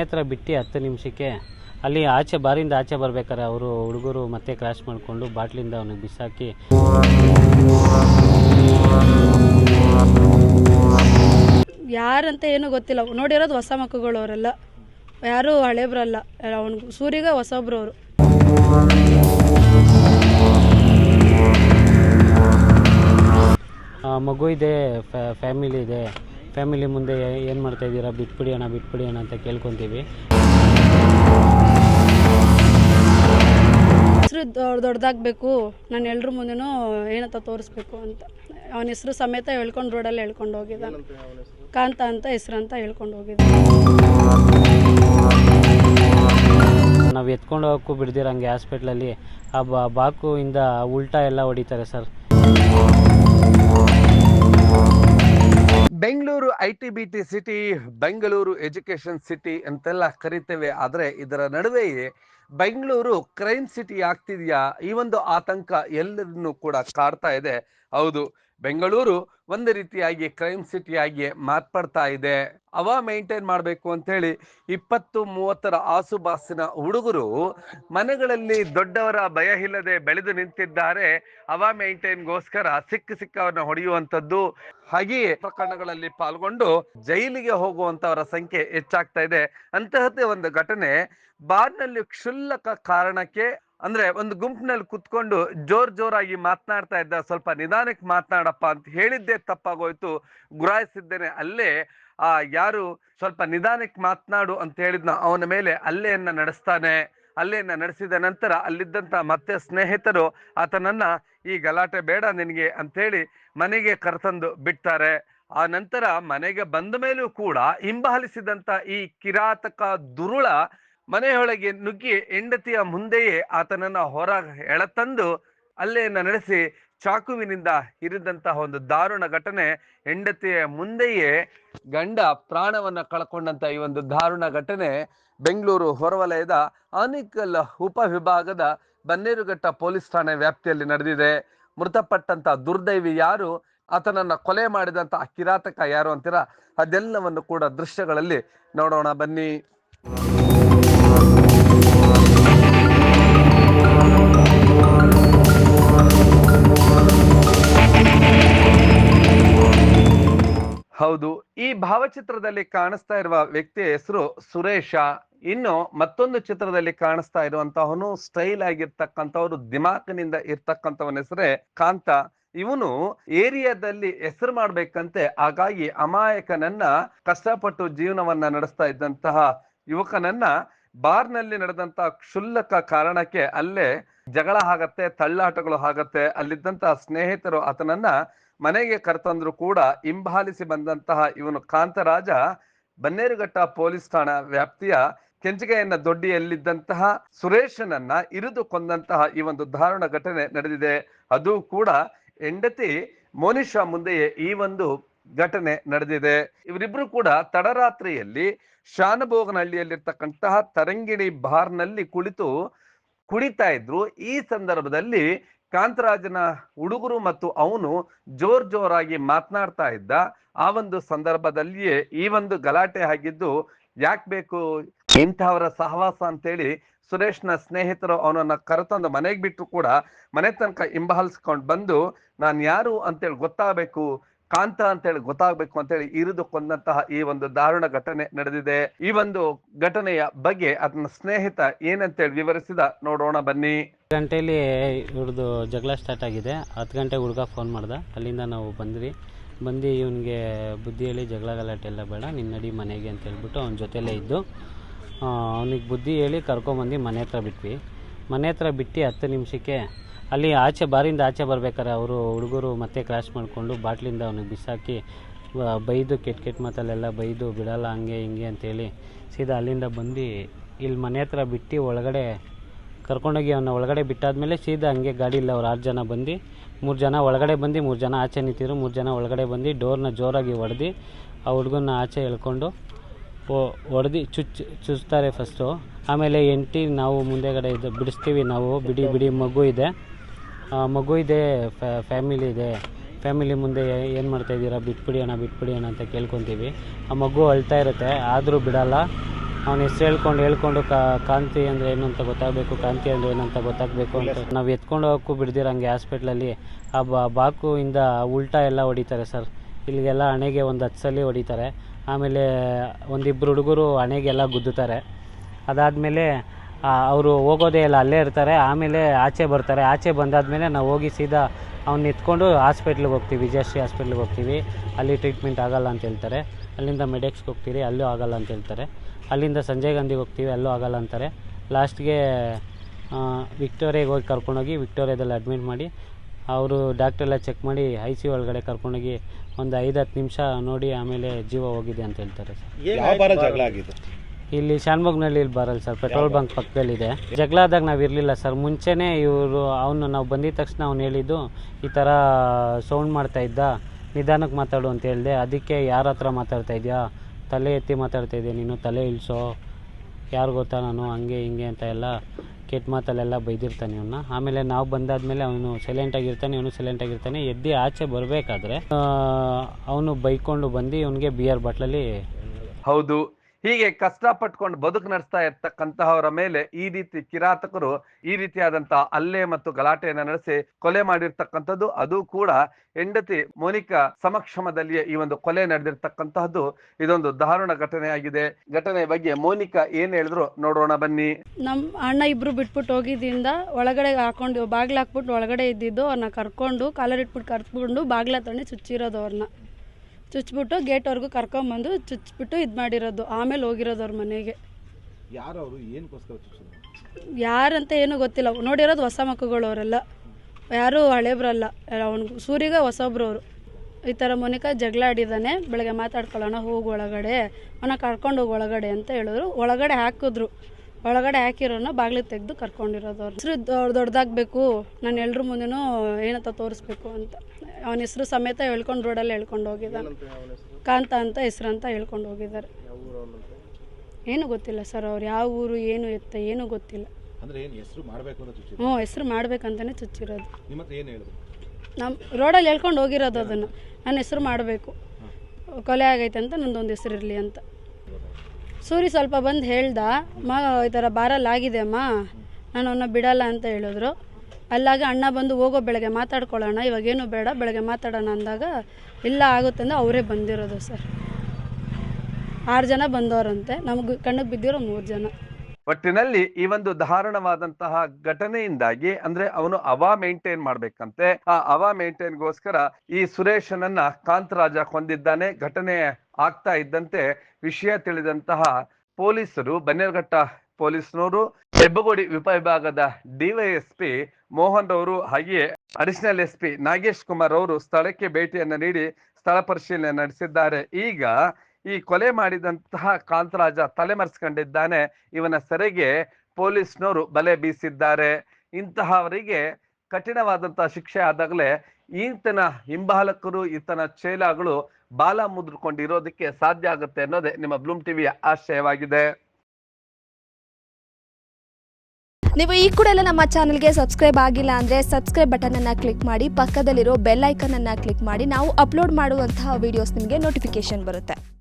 ಮನೆ ಹತ್ರ ಬಿಟ್ಟು ಹತ್ತು ನಿಮಿಷಕ್ಕೆ ಅಲ್ಲಿ ಆಚೆ ಬಾರಿಂದ ಆಚೆ ಬರ್ಬೇಕಾರೆ ಅವರು ಹುಡುಗರು ಮತ್ತೆ ಕ್ರಾಶ್ ಮಾಡಿಕೊಂಡು ಬಾಟ್ಲಿಂದ ಅವನಿಗೆ ಬಿಸಾಕಿ. ಯಾರಂತ ಏನೂ ಗೊತ್ತಿಲ್ಲ. ನೋಡಿರೋದು ಹೊಸ ಮಕ್ಕಳು ಅವರೆಲ್ಲ ಯಾರೂ ಹಳೇಬ್ರಲ್ಲ. ಅವನು ಸೂರ್ಯಗ ಹೊಸಬ್ರು ಅವರು ಮಗು ಇದೆ ಫ್ಯಾಮಿಲಿ ಇದೆ. ಫ್ಯಾಮಿಲಿ ಮುಂದೆ ಏನು ಮಾಡ್ತಾ ಇದ್ದೀರಾ? ಬಿಟ್ಬಿಡಿ ಅಣ್ಣ ಬಿಟ್ಬಿಡಿ ಅಣ್ಣ ಅಂತ ಕೇಳ್ಕೊತೀವಿ. ಹೆಸರು ದೊಡ್ಡದಾಗಬೇಕು ನಾನು ಎಲ್ರ ಮುಂದೆನೂ ಏನಂತ ತೋರಿಸ್ಬೇಕು ಅಂತ. ಅವನ ಹೆಸರು ಸಮೇತ ಹೇಳ್ಕೊಂಡು ರೋಡಲ್ಲಿ ಹೇಳ್ಕೊಂಡು ಹೋಗಿದ್ದ. ಕಾಂತ ಅಂತ ಹೆಸರು ಅಂತ ಹೇಳ್ಕೊಂಡು ಹೋಗಿದ್ದ. ನಾವು ಎತ್ಕೊಂಡು ಹೋಗೋಕ್ಕೂ ಬಿಡ್ದಿರಂಗೆ ಹಾಸ್ಪಿಟ್ಲಲ್ಲಿ ಆ ಬಾಕು ಇಂದ ಉಲ್ಟಾ ಎಲ್ಲ ಹೊಡಿತಾರೆ sir. Bengaluru I T B T city Bengaluru education city ಅಂತೆಲ್ಲ ಕರಿತೇವೆ. ಆದರೆ ಇದರ ನಡುವೆಯೇ ಬೆಂಗಳೂರು ಕ್ರೈಮ್ ಸಿಟಿ ಆಗ್ತಿದೆಯಾ? ಈ ಒಂದು ಆತಂಕ ಎಲ್ಲರನ್ನೂ ಕೂಡ ಕಾಡ್ತಾ ಇದೆ. ಹೌದು, ಬೆಂಗಳೂರು ಒಂದು ರೀತಿಯಾಗಿ ಕ್ರೈಮ್ ಸಿಟಿಯಾಗಿ ಮಾರ್ಪಡ್ತಾ ಇದೆ. ಅವ ಮೇಂಟೈನ್ ಮಾಡಬೇಕು ಅಂತ ಹೇಳಿ ಇಪ್ಪತ್ತು ಮೂವತ್ತರ ಆಸುಬಾಸಿನ ಹುಡುಗರು ಮನೆಗಳಲ್ಲಿ ದೊಡ್ಡವರ ಭಯ ಇಲ್ಲದೆ ಬೆಳೆದು ನಿಂತಿದ್ದಾರೆ. ಅವ ಮೇಂಟೈನ್ಗೋಸ್ಕರ ಸಿಕ್ಕ ಸಿಕ್ಕವನ್ನ ಹೊಡೆಯುವಂಥದ್ದು. ಹಾಗೆಯೇ ಪ್ರಕರಣಗಳಲ್ಲಿ ಪಾಲ್ಗೊಂಡು ಜೈಲಿಗೆ ಹೋಗುವಂತವರ ಸಂಖ್ಯೆ ಹೆಚ್ಚಾಗ್ತಾ ಇದೆ. ಅಂತಹದ್ದೇ ಒಂದು ಘಟನೆ ಬಾರ್ನಲ್ಲಿ ಕ್ಷುಲ್ಲಕ ಕಾರಣಕ್ಕೆ ಅಂದ್ರೆ ಒಂದು ಗುಂಪಿನಲ್ಲಿ ಕುತ್ಕೊಂಡು ಜೋರ್ ಜೋರಾಗಿ ಮಾತನಾಡ್ತಾ ಇದ್ದ, ಸ್ವಲ್ಪ ನಿಧಾನಕ್ಕೆ ಮಾತನಾಡಪ್ಪ ಅಂತ ಹೇಳಿದ್ದೆ ತಪ್ಪಾಗೋಯ್ತು, ಗುರಾಯಿಸಿದ್ದೇನೆ. ಅಲ್ಲೇ ಆ ಯಾರು ಸ್ವಲ್ಪ ನಿಧಾನಕ್ಕೆ ಮಾತನಾಡು ಅಂತ ಹೇಳಿದ್ನ, ಅವನ ಮೇಲೆ ಅಲ್ಲೆಯನ್ನ ನಡೆಸ್ತಾನೆ ಅಲ್ಲೆಯನ್ನ ನಡೆಸಿದ ನಂತರ ಅಲ್ಲಿದ್ದಂತ ಮತ್ತೆ ಸ್ನೇಹಿತರು, ಆತನನ್ನ ಈ ಗಲಾಟೆ ಬೇಡ ನಿನಗೆ ಅಂತೇಳಿ ಮನೆಗೆ ಕರೆತಂದು ಬಿಡ್ತಾರೆ. ಆ ನಂತರ ಮನೆಗೆ ಬಂದ ಮೇಲೂ ಕೂಡ ಹಿಂಬಾಲಿಸಿದಂತ ಈ ಕಿರಾತಕ ದುರುಳ ಮನೆಯೊಳಗೆ ನುಗ್ಗಿ ಹೆಂಡತಿಯ ಮುಂದೆಯೇ ಆತನನ್ನ ಹೊರ ಎಳತಂದು ಅಲ್ಲೇ ನಡೆಸಿ ಚಾಕುವಿನಿಂದ ಇರಿದಂತಹ ಒಂದು ದಾರುಣ ಘಟನೆ ಹೆಂಡತಿಯ ಮುಂದೆಯೇ ಗಂಡ ಪ್ರಾಣವನ್ನ ಕಳ್ಕೊಂಡಂತ ಈ ಒಂದು ದಾರುಣ ಘಟನೆ ಬೆಂಗಳೂರು ಹೊರವಲಯದ ಆನಿಕಲ್ ಉಪವಿಭಾಗದ ಬನ್ನೇರುಘಟ್ಟ ಪೊಲೀಸ್ ಠಾಣೆ ವ್ಯಾಪ್ತಿಯಲ್ಲಿ ನಡೆದಿದೆ. ಮೃತಪಟ್ಟಂತ ದುರ್ದೈವಿ ಯಾರು? ಆತನನ್ನ ಕೊಲೆ ಮಾಡಿದಂತ ಕಿರಾತಕ ಯಾರು ಅಂತೀರಾ? ಅದೆಲ್ಲವನ್ನು ಕೂಡ ದೃಶ್ಯಗಳಲ್ಲಿ ನೋಡೋಣ ಬನ್ನಿ. ಹೌದು. ಈ ಭಾವಚಿತ್ರದಲ್ಲಿ ಕಾಣಿಸ್ತಾ ಇರುವ ವ್ಯಕ್ತಿಯ ಹೆಸರು ಸುರೇಶ. ಇನ್ನು ಮತ್ತೊಂದು ಚಿತ್ರದಲ್ಲಿ ಕಾಣಿಸ್ತಾ ಇರುವಂತಹವನು ಸ್ಟೈಲ್ ಆಗಿರ್ತಕ್ಕಂಥವ್ರು, ದಿಮಾಕಿನಿಂದ ಇರ್ತಕ್ಕಂಥವನ ಹೆಸರೇ ಕಾಂತ. ಇವನು ಏರಿಯಾದಲ್ಲಿ ಹೆಸರು ಮಾಡ್ಬೇಕಂತೆ. ಹಾಗಾಗಿ ಅಮಾಯಕನನ್ನ ಕಷ್ಟಪಟ್ಟು ಜೀವನವನ್ನ ನಡೆಸ್ತಾ ಇದ್ದಂತಹ ಯುವಕನನ್ನ ಬಾರ್ನಲ್ಲಿ ನಡೆದಂತಹ ಕ್ಷುಲ್ಲಕ ಕಾರಣಕ್ಕೆ ಅಲ್ಲೇ ಜಗಳ ಆಗತ್ತೆ, ತಳ್ಳಾಟಗಳು ಆಗತ್ತೆ. ಅಲ್ಲಿದ್ದಂತಹ ಸ್ನೇಹಿತರು ಆತನನ್ನ ಮನೆಗೆ ಕರ್ತಂದ್ರು ಕೂಡ ಹಿಂಬಾಲಿಸಿ ಬಂದಂತಹ ಇವನು ಕಾಂತರಾಜ ಬನ್ನೇರುಘಟ್ಟ ಪೊಲೀಸ್ ಠಾಣಾ ವ್ಯಾಪ್ತಿಯ ಕೆಂಚಿಗೆಯನ್ನ ದೊಡ್ಡಿಯಲ್ಲಿದ್ದಂತಹ ಸುರೇಶನನ್ನ ಇರಿದು ಕೊಂದಂತಹ ಈ ಒಂದು ದಾರುಣ ಘಟನೆ ನಡೆದಿದೆ. ಅದು ಕೂಡ ಹೆಂಡತಿ ಮೋನಿಶಾ ಮುಂದೆಯೇ ಈ ಒಂದು ಘಟನೆ ನಡೆದಿದೆ. ಇವರಿಬ್ರು ಕೂಡ ತಡರಾತ್ರಿಯಲ್ಲಿ ಶಾನಭೋಗನಹಳ್ಳಿಯಲ್ಲಿರ್ತಕ್ಕಂತಹ ತರಂಗಿಣಿ ಬಾರ್ನಲ್ಲಿ ಕುಳಿತು ಕುಡಿತಾ ಇದ್ರು. ಈ ಸಂದರ್ಭದಲ್ಲಿ ಕಾಂತರಾಜನ ಹುಡುಗರು ಮತ್ತು ಅವನು ಜೋರ್ ಜೋರಾಗಿ ಮಾತನಾಡ್ತಾ ಇದ್ದ ಆ ಒಂದು ಸಂದರ್ಭದಲ್ಲಿಯೇ ಈ ಒಂದು ಗಲಾಟೆ ಆಗಿದ್ದು, ಯಾಕೆ ಬೇಕು ಇಂಥವರ ಸಹವಾಸ ಅಂತೇಳಿ ಸುರೇಶ್ನ ಸ್ನೇಹಿತರು ಅವನನ್ನ ಕರೆತಂದು ಮನೆಗೆ ಬಿಟ್ಟು ಕೂಡ ಮನೆ ತನಕ ಹಿಂಬಾಲಿಸ್ಕೊಂಡು ಬಂದು, ನಾನು ಯಾರು ಅಂತೇಳಿ ಗೊತ್ತಾಗಬೇಕು ಕಾಂತ ಅಂತ ಹೇಳಿ ಗೊತ್ತಾಗಬೇಕು ಅಂತ ಹೇಳಿ ಇರಿದು ಕೊಂದಂತಹ ಈ ಒಂದು ದಾರುಣ ಘಟನೆ ನಡೆದಿದೆ. ಈ ಒಂದು ಘಟನೆಯ ಬಗ್ಗೆ ಅದನ್ನ ಸ್ನೇಹಿತ ಏನಂತೇಳಿ ವಿವರಿಸಿದ ನೋಡೋಣ ಬನ್ನಿ. ಗಂಟೆಯಲ್ಲಿ ಇವ್ರದ್ದು ಜಗಳ ಸ್ಟಾರ್ಟ್ ಆಗಿದೆ. ಹತ್ತು ಗಂಟೆಗೆ ಹುಡುಗ ಫೋನ್ ಮಾಡ್ದ. ಅಲ್ಲಿಂದ ನಾವು ಬಂದ್ವಿ. ಬಂದು ಇವನಿಗೆ ಬುದ್ಧಿ ಹೇಳಿ ಜಗಳ ಗಲಾಟೆ ಎಲ್ಲ ಬೇಡ ನಿನ್ನಡಿ ಮನೆಗೆ ಅಂತ ಹೇಳ್ಬಿಟ್ಟು ಅವನ ಜೊತೆಲೇ ಇದ್ದು ಅವನಿಗೆ ಬುದ್ಧಿ ಹೇಳಿ ಕರ್ಕೊಂಬಂದು ಮನೆ ಹತ್ರ ಬಿಟ್ವಿ. ಮನೆ ಹತ್ರ ಬಿಟ್ಟು ಹತ್ತು ನಿಮಿಷಕ್ಕೆ ಅಲ್ಲಿ ಆಚೆ ಬಾರಿಂದ ಆಚೆ ಬರ್ಬೇಕಾರೆ ಅವರು ಹುಡುಗರು ಮತ್ತೆ ಕ್ರಾಶ್ ಮಾಡಿಕೊಂಡು ಬಾಟ್ಲಿಂದ ಅವನಿಗೆ ಬಿಸಾಕಿ ಬೈದು ಕೆಟ್ಟ ಕೆಟ್ಟ ಮಾತಲ್ಲೆಲ್ಲ ಬೈದು, ಬಿಡಲ್ಲ ಹಂಗೆ ಹಿಂಗೆ ಅಂತೇಳಿ ಸೀದಾ ಅಲ್ಲಿಂದ ಬಂದು ಇಲ್ಲಿ ಮನೆ ಹತ್ರ ಬಿಟ್ಟು ಒಳಗಡೆ ಕರ್ಕೊಂಡೋಗಿ ಅವನ್ನ ಒಳಗಡೆ ಬಿಟ್ಟಾದ್ಮೇಲೆ ಸೀದಾ ಹಂಗೆ ಇಲ್ಲ, ಅವ್ರು ಆರು ಜನ ಬಂದು, ಮೂರು ಜನ ಒಳಗಡೆ ಬಂದು, ಮೂರು ಜನ ಆಚೆ ನಿಂತಿದ್ರು, ಮೂರು ಜನ ಒಳಗಡೆ ಬಂದು ಡೋರ್ನ ಜೋರಾಗಿ ಹೊಡೆದು ಆ ಹುಡುಗನ ಆಚೆ ಎಳ್ಕೊಂಡು ಹೊಡೆದು ಚುಚ್ ಚುಚ್ತಾರೆ ಫಸ್ಟು ಆಮೇಲೆ ಎಂಟಿ ನಾವು ಮುಂದೆಗಡೆ ಇದು ಬಿಡಿಸ್ತೀವಿ ನಾವು, ಬಿಡಿ ಬಿಡಿ ಮಗು ಇದೆ. ಮಗು ಇದೆ ಫ್ಯಾಮಿಲಿ ಇದೆ. ಫ್ಯಾಮಿಲಿ ಮುಂದೆ ಏನು ಮಾಡ್ತಾ ಇದ್ದೀರಾ? ಬಿಟ್ಬಿಡಿ ಅಣ್ಣ ಬಿಟ್ಬಿಡಿ ಅಣ್ಣ ಅಂತ ಕೇಳ್ಕೊತೀವಿ. ಆ ಮಗು ಅಳ್ತಾ ಇರುತ್ತೆ ಆದರೂ ಬಿಡಲ್ಲ. ಅವನ ಹೆಸ್ರು ಹೇಳ್ಕೊಂಡು ಹೇಳ್ಕೊಂಡು ಕಾ ಕಾಂತಿ ಅಂದರೆ ಏನು ಅಂತ ಗೊತ್ತಾಗಬೇಕು ಕಾಂತಿ ಅಂದರೆ ಏನು ಅಂತ ಗೊತ್ತಾಗಬೇಕು ಅಂತ. ನಾವು ಎತ್ಕೊಂಡು ಹೋಗೋಕ್ಕೂ ಬಿಡ್ದಿರಂಗೆ ಹಾಸ್ಪಿಟ್ಲಲ್ಲಿ ಆ ಬಾಕು ಇಂದ ಉಲ್ಟಾ ಎಲ್ಲ ಹೊಡಿತಾರೆ ಸರ್. ಇಲ್ಲಿಗೆಲ್ಲ ಹಣೆಗೆ ಒಂದು ಹತ್ತು ಸಲ ಹೊಡಿತಾರೆ. ಆಮೇಲೆ ಒಂದಿಬ್ಬರು ಹುಡುಗರು ಹಣೆಗೆಲ್ಲ ಗುದ್ದುತ್ತಾರೆ. ಅದಾದಮೇಲೆ ಅವರು ಹೋಗೋದೇ ಇಲ್ಲ, ಅಲ್ಲೇ ಇರ್ತಾರೆ, ಆಮೇಲೆ ಆಚೆ ಬರ್ತಾರೆ. ಆಚೆ ಬಂದಾದಮೇಲೆ ನಾವು ಹೋಗಿ ಸೀದಾ ಅವ್ನ ಎತ್ಕೊಂಡು ಹಾಸ್ಪಿಟ್ಲಿಗೆ ಹೋಗ್ತೀವಿ, ವಿಜಯಶ್ರೀ ಹಾಸ್ಪಿಟ್ಲಿಗೆ ಹೋಗ್ತೀವಿ. ಅಲ್ಲಿ ಟ್ರೀಟ್ಮೆಂಟ್ ಆಗಲ್ಲ ಅಂತ ಹೇಳ್ತಾರೆ. ಅಲ್ಲಿಂದ ಮೆಡೆಕ್ಸ್ಗೆ ಹೋಗ್ತೀವಿ ಅಲ್ಲೂ ಆಗಲ್ಲ ಅಂತ ಹೇಳ್ತಾರೆ. ಅಲ್ಲಿಂದ ಸಂಜಯ್ ಗಾಂಧಿಗೆ ಹೋಗ್ತೀವಿ, ಅಲ್ಲೂ ಆಗಲ್ಲ ಅಂತಾರೆ. ಲಾಸ್ಟ್ಗೆ ವಿಕ್ಟೋರಿಯಾಗೆ ಹೋಗಿ ಕರ್ಕೊಂಡೋಗಿ ವಿಕ್ಟೋರಿಯಾದಲ್ಲಿ ಅಡ್ಮಿಟ್ ಮಾಡಿ, ಅವರು ಡಾಕ್ಟ್ರೆಲ್ಲ ಚೆಕ್ ಮಾಡಿ ಐ ಸಿ ಒಳಗಡೆ ಕರ್ಕೊಂಡೋಗಿ ಒಂದು ಐದು ಹತ್ತು ನಿಮಿಷ ನೋಡಿ ಆಮೇಲೆ ಜೀವ ಹೋಗಿದೆ ಅಂತ ಹೇಳ್ತಾರೆ ಸರ್. ಇಲ್ಲಿ ಶಾನ್ಭೋಗ್ನಲ್ಲಿ ಇಲ್ಲಿ ಬರಲ್ಲ ಸರ್. Petrol bunk ಪಕ್ಕದಲ್ಲಿದೆ. ಜಗಳ ಆದಾಗ ನಾವು ಇರಲಿಲ್ಲ ಸರ್. ಮುಂಚೆನೇ ಇವರು ಅವನು ನಾವು ಬಂದಿದ ತಕ್ಷಣ ಅವ್ನು ಹೇಳಿದ್ದು ಈ ಥರ ಸೌಂಡ್ ಮಾಡ್ತಾ ಇದ್ದ ನಿಧಾನಕ್ಕೆ ಮಾತಾಡು ಅಂತ ಹೇಳಿದೆ. ಅದಕ್ಕೆ ಯಾರ ಹತ್ರ ಮಾತಾಡ್ತಾ ಇದೆಯಾ? ತಲೆ ಎತ್ತಿ ಮಾತಾಡ್ತಾ ಇದೆಯಾ ನೀನು? ತಲೆ ಇಳಿಸೋ? ಯಾರು ಗೊತ್ತಾ ನಾನು? ಹಂಗೆ ಹಿಂಗೆ ಅಂತ ಎಲ್ಲ ಕೆಟ್ಟ ಮಾತಲ್ಲೆಲ್ಲ ಬೈದಿರ್ತಾನೆ ಇವನ್ನ ಆಮೇಲೆ ನಾವು ಬಂದಾದ್ಮೇಲೆ ಅವನು ಸೈಲೆಂಟ್ ಆಗಿರ್ತಾನೆ ಇವನು ಸೈಲೆಂಟಾಗಿರ್ತಾನೆ ಎದ್ದು ಆಚೆ ಬರಬೇಕಾದ್ರೆ ಅವನು ಬೈಕೊಂಡು ಬಂದು ಇವನಿಗೆ ಬಿಯರ್ ಬಾಟ್ಲಲ್ಲಿ ಹೌದು. ಹೀಗೆ ಕಷ್ಟಪಟ್ಕೊಂಡು ಬದುಕು ನಡೆಸ್ತಾ ಇರ್ತಕ್ಕಂತಹವರ ಮೇಲೆ ಈ ರೀತಿ ಕಿರಾತಕರು ಈ ರೀತಿಯಾದಂತಹ ಅಲ್ಲೆ ಮತ್ತು ಗಲಾಟೆಯನ್ನ ನಡೆಸಿ ಕೊಲೆ ಮಾಡಿರ್ತಕ್ಕಂಥದ್ದು, ಅದು ಕೂಡ ಹೆಂಡತಿ ಮೋನಿಕಾ ಸಮಕ್ಷಮದಲ್ಲಿಯೇ ಈ ಒಂದು ಕೊಲೆ ನಡೆದಿರ್ತಕ್ಕಂತಹದ್ದು ಇದೊಂದು ದಾರುಣ ಘಟನೆಯಾಗಿದೆ. ಘಟನೆ ಬಗ್ಗೆ ಮೋನಿಕಾ ಏನ್ ಹೇಳಿದ್ರು ನೋಡೋಣ ಬನ್ನಿ. ನಮ್ಮ ಅಣ್ಣ ಇಬ್ರು ಬಿಟ್ಬಿಟ್ಟು ಹೋಗಿದ್ದಿಂದ ಒಳಗಡೆ ಹಾಕೊಂಡು, ಬಾಗಿಲು ಹಾಕ್ಬಿಟ್ಟು ಒಳಗಡೆ ಇದ್ದಿದ್ದು ಅವ್ರನ್ನ ಕರ್ಕೊಂಡು, ಕಾಲರ್ ಇಟ್ಬಿಟ್ಟು ಕರ್ಕೊಂಡು ಬಾಗಿಲ ತಣ್ಣಿ ಚುಚ್ಚಿರೋದು ಅವ್ರನ್ನ. ಚುಚ್ಬಿಟ್ಟು ಗೇಟ್ವರೆಗೂ ಕರ್ಕೊಂಬಂದು ಚುಚ್ಬಿಟ್ಟು ಇದು ಮಾಡಿರೋದು ಆಮೇಲೆ ಹೋಗಿರೋದು ಅವ್ರ ಮನೆಗೆ. ಯಾರು ಅವರು ಏನಕ್ಕೋಸ್ಕರ ಚುಚ್ಚಿದ್ರು? ಯಾರಂತ ಏನೂ ಗೊತ್ತಿಲ್ಲ. ನೋಡಿರೋದು ಹೊಸ ಮಕ್ಕಳು ಅವರೆಲ್ಲ ಯಾರೂ ಹಳೇಬ್ರಲ್ಲ. ಅವ್ನಿಗೆ ಸೂರಿಗ ಹೊಸೊಬ್ರು ಅವರು ಈ ಥರ ಮೊನಿಕಾ ಜಗಳ ಆಡಿದ್ದಾನೆ ಬೆಳಗ್ಗೆ ಮಾತಾಡ್ಕೊಳ್ಳೋಣ ಹೋಗು ಒಳಗಡೆ. ಅವನ ಕರ್ಕೊಂಡು ಹೋಗಿ ಒಳಗಡೆ ಅಂತ ಹೇಳಿದ್ರು. ಒಳಗಡೆ ಹಾಕಿದ್ರು. ಒಳಗಡೆ ಹಾಕಿರೋನ ಬಾಗಿಲು ತೆಗೆದು ಕರ್ಕೊಂಡಿರೋದು ಅವ್ರ. ಹೆಸರು ದೊಡ್ಡ ದೊಡ್ಡದಾಗಬೇಕು ನಾನು ಎಲ್ರ ಮುಂದೆನೂ ಏನಂತ ತೋರಿಸ್ಬೇಕು ಅಂತ. ಅವನ ಹೆಸರು ಸಮೇತ ಹೇಳ್ಕೊಂಡು ರೋಡಲ್ಲಿ ಹೇಳ್ಕೊಂಡು ಹೋಗಿದ್ದಾನೆ ಕಾಂತ ಅಂತ ಹೆಸರು ಅಂತ ಹೇಳ್ಕೊಂಡು ಹೋಗಿದ್ದಾರೆ. ಏನು ಗೊತ್ತಿಲ್ಲ ಸರ್ ಅವ್ರು ಯಾವ ಊರು ಏನು ಎತ್ತ ಏನೂ ಗೊತ್ತಿಲ್ಲ. ಹ್ಞೂ ಹೆಸರು ಮಾಡಬೇಕು ಅಂತ ಚುಚ್ಚಿದ್ರು ಹ್ಞೂ ಹೆಸ್ರು ಮಾಡ್ಬೇಕಂತಲೇ ಚುಚ್ಚಿರೋದು. ನಮ್ಮ ರೋಡಲ್ಲಿ ಹೇಳ್ಕೊಂಡು ಹೋಗಿರೋದು ಅದನ್ನು. ನನ್ನ ಹೆಸರು ಮಾಡಬೇಕು. ಕೊಲೆ ಆಗೈತೆ ಅಂತ ನಂದೊಂದು ಹೆಸರು ಇರಲಿ ಅಂತ. ಸೂರಿ ಸ್ವಲ್ಪ ಬಂದು ಹೇಳ್ದ, ಮ, ಈ ಥರ ಬಾರಲ್ಲಿ ಆಗಿದೆ ಅಮ್ಮ ನಾನು ಅವನ್ನ ಬಿಡಲ್ಲ ಅಂತ ಹೇಳಿದ್ರು. ಅಲ್ಲಾಗ ಅಣ್ಣ ಬಂದು ಹೋಗೋ ಬೆಳಗ್ಗೆ ಮಾತಾಡ್ಕೊಳ್ಳೋಣ ಇವಾಗೇನು ಬೇಡ, ಬೆಳಗ್ಗೆ ಮಾತಾಡೋಣ ಅಂದಾಗ, ಇಲ್ಲ ಆಗುತ್ತೆ ಅಂದರೆ ಅವರೇ ಬಂದಿರೋದು ಸರ್. ಆರು ಜನ ಬಂದವರಂತೆ, ನಮಗೆ ಕಣ್ಣಿಗೆ ಬಿದ್ದಿರೋ ಮೂರು ಜನ. ಒಟ್ಟಿನಲ್ಲಿ ಈ ಒಂದು ದಾರುಣವಾದಂತಹ ಘಟನೆಯಿಂದಾಗಿ ಅಂದ್ರೆ ಅವನು ಅವಾ ಮೇಂಟೈನ್ ಮಾಡ್ಬೇಕಂತೆ. ಆ ಅವ ಮೇಂಟೈನ್ಗೋಸ್ಕರ ಈ ಸುರೇಶನನ್ನ ಕಾಂತರಾಜ ಹೊಂದಿದ್ದಾನೆ ಘಟನೆ ಆಗ್ತಾ ಇದ್ದಂತೆ ವಿಷಯ ತಿಳಿದಂತಹ ಪೊಲೀಸರು, ಬನ್ನೇರುಘಟ್ಟ ಪೊಲೀಸ್ನವರು ಹೆಬ್ಬಗೋಡಿ ಉಪವಿಭಾಗದ ಡಿವೈಎಸ್ಪಿ ಮೋಹನ್ ರವರು ಹಾಗೆಯೇ ಅಡಿಷನಲ್ ಎಸ್ಪಿ ನಾಗೇಶ್ ಕುಮಾರ್ ಅವರು ಸ್ಥಳಕ್ಕೆ ಭೇಟಿಯನ್ನ ನೀಡಿ ಸ್ಥಳ ಪರಿಶೀಲನೆ ನಡೆಸಿದ್ದಾರೆ. ಈಗ ಈ ಕೊಲೆ ಮಾಡಿದಂತಹ ಕಾಂತರಾಜ ತಲೆಮರೆಸ್ಕೊಂಡಿದ್ದಾನೆ. ಇವನ ಸೆರೆಗೆ ಪೊಲೀಸ್ನವರು ಬಲೆ ಬೀಸಿದ್ದಾರೆ. ಇಂತಹವರಿಗೆ ಕಠಿಣವಾದಂತಹ ಶಿಕ್ಷೆ ಆದಾಗಲೇ ಈತನ ಹಿಂಬಾಲಕರು, ಈತನ ಚೇಲಾಗಳು ಬಾಲ ಮುದ್ರಕೊಂಡಿರೋದಕ್ಕೆ ಸಾಧ್ಯ ಆಗುತ್ತೆ ಅನ್ನೋದೇ ನಿಮ್ಮ ಬ್ಲೂಮ್ ಟಿವಿಯ ಆಶಯವಾಗಿದೆ. ನೀವು ಈ ಕೂಡ ಎಲ್ಲ ನಮ್ಮ ಚಾನಲ್ಗೆ ಸಬ್ಸ್ಕ್ರೈಬ್ ಆಗಿಲ್ಲ ಅಂದರೆ ಸಬ್ಸ್ಕ್ರೈಬ್ ಬಟನನ್ನು ಕ್ಲಿಕ್ ಮಾಡಿ, ಪಕ್ಕದಲ್ಲಿರೋ ಬೆಲ್ ಐಕನನ್ನು ಕ್ಲಿಕ್ ಮಾಡಿ. ನಾವು ಅಪ್ಲೋಡ್ ಮಾಡುವಂತಹ ವೀಡಿಯೋಸ್ ನಿಮಗೆ ನೋಟಿಫಿಕೇಶನ್ ಬರುತ್ತೆ.